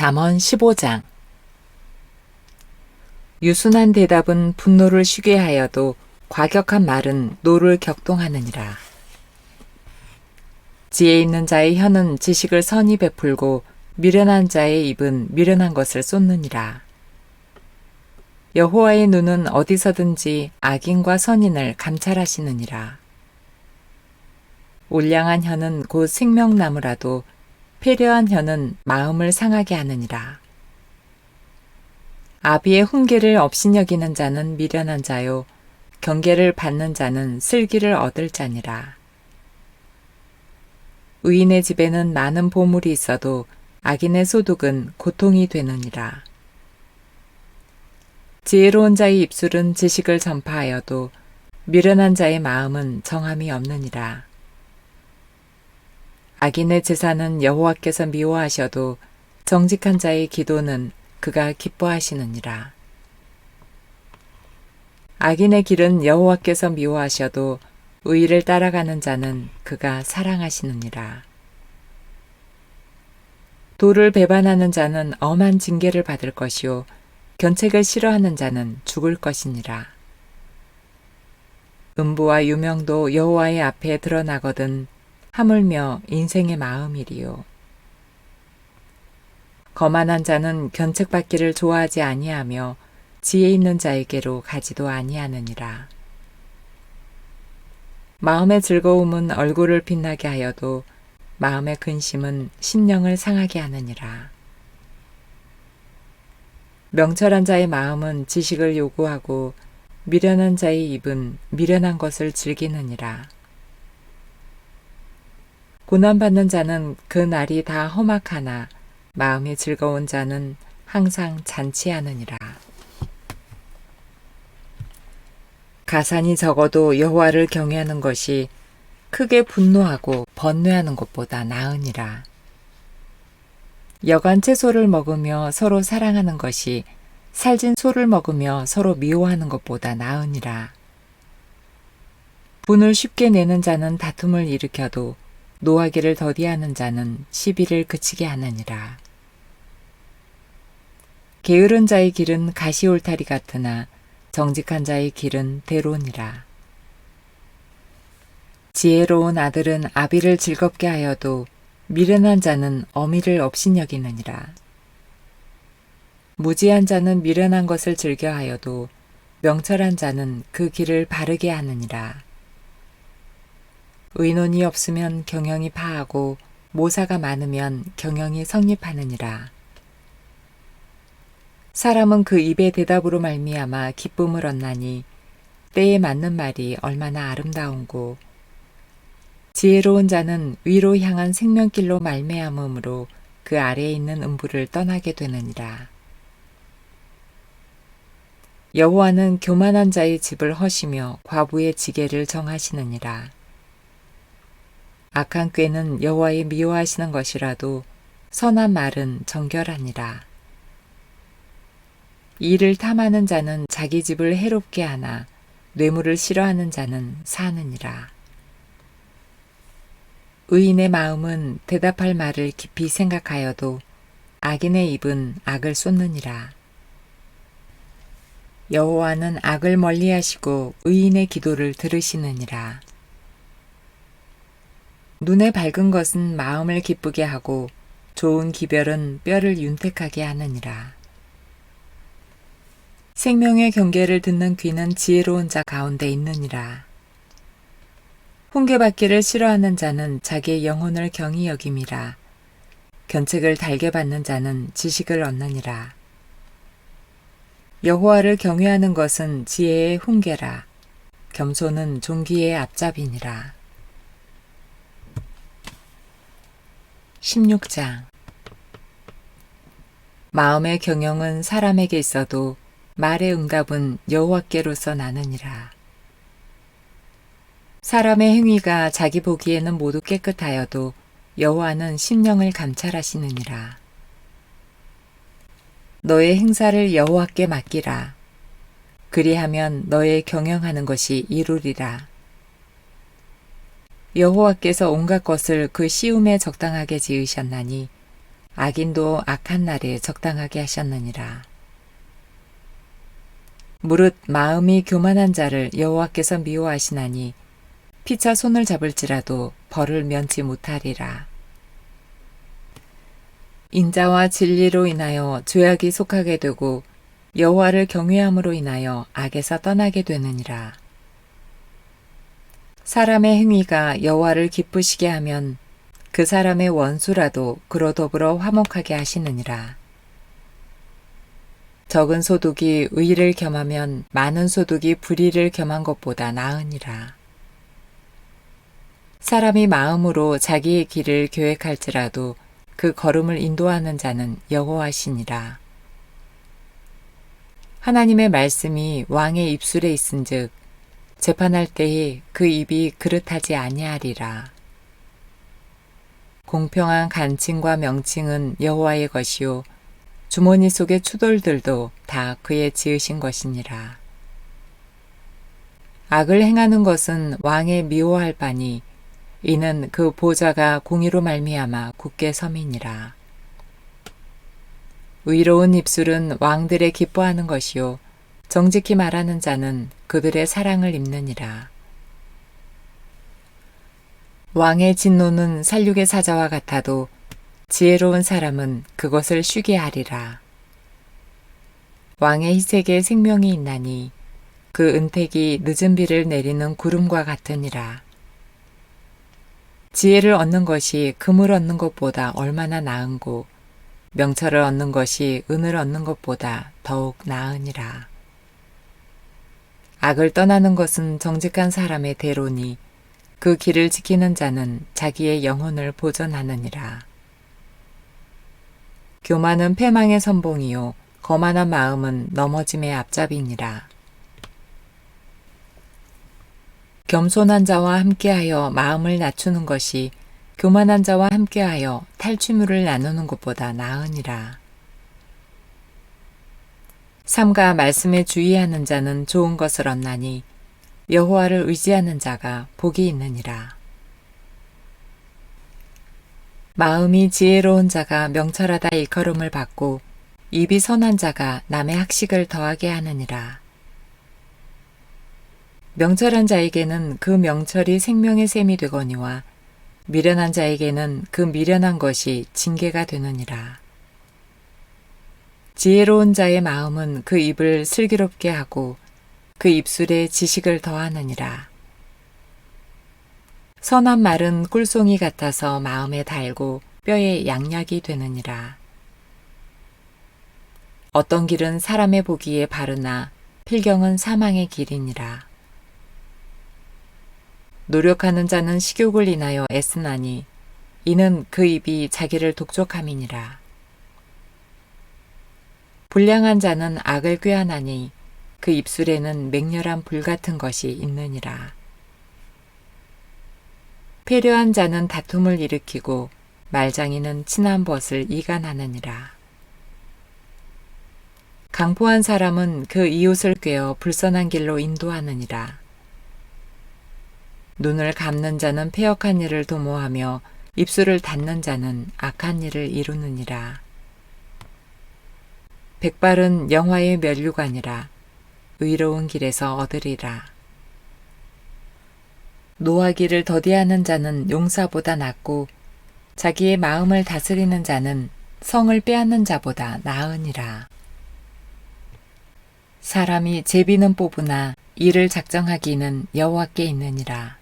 잠언 15장 유순한 대답은 분노를 쉬게 하여도 과격한 말은 노를 격동하느니라. 지혜 있는 자의 혀는 지식을 선히 베풀고 미련한 자의 입은 미련한 것을 쏟느니라. 여호와의 눈은 어디서든지 악인과 선인을 감찰하시느니라. 울량한 혀는 곧 생명나무라도 패려한 혀는 마음을 상하게 하느니라. 아비의 훈계를 업신여기는 자는 미련한 자요, 경계를 받는 자는 슬기를 얻을 자니라. 의인의 집에는 많은 보물이 있어도 악인의 소득은 고통이 되느니라. 지혜로운 자의 입술은 지식을 전파하여도 미련한 자의 마음은 정함이 없느니라. 악인의 제사는 여호와께서 미워하셔도 정직한 자의 기도는 그가 기뻐하시느니라. 악인의 길은 여호와께서 미워하셔도 의를 따라가는 자는 그가 사랑하시느니라. 도를 배반하는 자는 엄한 징계를 받을 것이요 견책을 싫어하는 자는 죽을 것이니라. 음부와 유명도 여호와의 앞에 드러나거든 하물며 인생의 마음이리요. 거만한 자는 견책받기를 좋아하지 아니하며 지혜 있는 자에게로 가지도 아니하느니라. 마음의 즐거움은 얼굴을 빛나게 하여도 마음의 근심은 심령을 상하게 하느니라. 명철한 자의 마음은 지식을 요구하고 미련한 자의 입은 미련한 것을 즐기느니라. 고난받는 자는 그 날이 다 험악하나 마음이 즐거운 자는 항상 잔치하느니라. 가산이 적어도 여호와를 경외하는 것이 크게 분노하고 번뇌하는 것보다 나으니라. 여간 채소를 먹으며 서로 사랑하는 것이 살진 소를 먹으며 서로 미워하는 것보다 나으니라. 분을 쉽게 내는 자는 다툼을 일으켜도 노하기를 더디하는 자는 시비를 그치게 하느니라. 게으른 자의 길은 가시올타리 같으나 정직한 자의 길은 대로니라. 지혜로운 아들은 아비를 즐겁게 하여도 미련한 자는 어미를 업신여기느니라. 무지한 자는 미련한 것을 즐겨하여도 명철한 자는 그 길을 바르게 하느니라. 의논이 없으면 경영이 파하고 모사가 많으면 경영이 성립하느니라. 사람은 그 입의 대답으로 말미암아 기쁨을 얻나니 때에 맞는 말이 얼마나 아름다운고 지혜로운 자는 위로 향한 생명길로 말미암음으로 그 아래에 있는 음부를 떠나게 되느니라. 여호와는 교만한 자의 집을 허시며 과부의 지게를 정하시느니라. 악한 꾀는 여호와의 미워하시는 것이라도 선한 말은 정결하니라. 이를 탐하는 자는 자기 집을 해롭게 하나 뇌물을 싫어하는 자는 사느니라. 의인의 마음은 대답할 말을 깊이 생각하여도 악인의 입은 악을 쏟느니라. 여호와는 악을 멀리하시고 의인의 기도를 들으시느니라. 눈에 밝은 것은 마음을 기쁘게 하고 좋은 기별은 뼈를 윤택하게 하느니라. 생명의 경계를 듣는 귀는 지혜로운 자 가운데 있느니라. 훈계받기를 싫어하는 자는 자기의 영혼을 경히 여김이라. 견책을 달게 받는 자는 지식을 얻느니라. 여호와를 경외하는 것은 지혜의 훈계라. 겸손은 종기의 앞잡이니라. 16장 마음의 경영은 사람에게 있어도 말의 응답은 여호와께로서 나느니라. 사람의 행위가 자기 보기에는 모두 깨끗하여도 여호와는 심령을 감찰하시느니라. 너의 행사를 여호와께 맡기라. 그리하면 너의 경영하는 것이 이루리라. 여호와께서 온갖 것을 그 시움에 적당하게 지으셨나니 악인도 악한 날에 적당하게 하셨느니라. 무릇 마음이 교만한 자를 여호와께서 미워하시나니 피차 손을 잡을지라도 벌을 면치 못하리라. 인자와 진리로 인하여 죄악이 속하게 되고 여호와를 경외함으로 인하여 악에서 떠나게 되느니라. 사람의 행위가 여호와를 기쁘시게 하면 그 사람의 원수라도 그로 더불어 화목하게 하시느니라. 적은 소득이 의를 겸하면 많은 소득이 불의를 겸한 것보다 나으니라. 사람이 마음으로 자기의 길을 계획할지라도 그 걸음을 인도하는 자는 여호와시니라. 하나님의 말씀이 왕의 입술에 있은즉 재판할 때에 그 입이 그릇하지 아니하리라. 공평한 간칭과 명칭은 여호와의 것이요 주머니 속의 추돌들도 다 그의 지으신 것이니라. 악을 행하는 것은 왕의 미워할 바니 이는 그 보좌가 공의로 말미암아 굳게 섬이니라. 의로운 입술은 왕들의 기뻐하는 것이요 정직히 말하는 자는 그들의 사랑을 입느니라. 왕의 진노는 살육의 사자와 같아도 지혜로운 사람은 그것을 쉬게 하리라. 왕의 희색에 생명이 있나니 그 은택이 늦은 비를 내리는 구름과 같으니라. 지혜를 얻는 것이 금을 얻는 것보다 얼마나 나은고 명철을 얻는 것이 은을 얻는 것보다 더욱 나으니라. 악을 떠나는 것은 정직한 사람의 대로니 그 길을 지키는 자는 자기의 영혼을 보존하느니라. 교만은 패망의 선봉이요 거만한 마음은 넘어짐의 앞잡이니라. 겸손한 자와 함께하여 마음을 낮추는 것이 교만한 자와 함께하여 탈취물을 나누는 것보다 나으니라. 삼가 말씀에 주의하는 자는 좋은 것을 얻나니 여호와를 의지하는 자가 복이 있느니라. 마음이 지혜로운 자가 명철하다 일컬음을 받고 입이 선한 자가 남의 학식을 더하게 하느니라. 명철한 자에게는 그 명철이 생명의 셈이 되거니와 미련한 자에게는 그 미련한 것이 징계가 되느니라. 지혜로운 자의 마음은 그 입을 슬기롭게 하고 그 입술에 지식을 더하느니라. 선한 말은 꿀송이 같아서 마음에 달고 뼈에 양약이 되느니라. 어떤 길은 사람의 보기에 바르나 필경은 사망의 길이니라. 노력하는 자는 식욕을 인하여 애쓰나니 이는 그 입이 자기를 독촉함이니라. 불량한 자는 악을 꾀하나니 그 입술에는 맹렬한 불 같은 것이 있느니라. 패려한 자는 다툼을 일으키고 말장이는 친한 벗을 이간하느니라. 강포한 사람은 그 이웃을 꿰어 불선한 길로 인도하느니라. 눈을 감는 자는 폐역한 일을 도모하며 입술을 닫는 자는 악한 일을 이루느니라. 백발은 영화의 면류관이라 의로운 길에서 얻으리라. 노하기를 더디하는 자는 용사보다 낫고 자기의 마음을 다스리는 자는 성을 빼앗는 자보다 나으니라. 사람이 제비는 뽑으나 이를 작정하기는 여호와께 있느니라.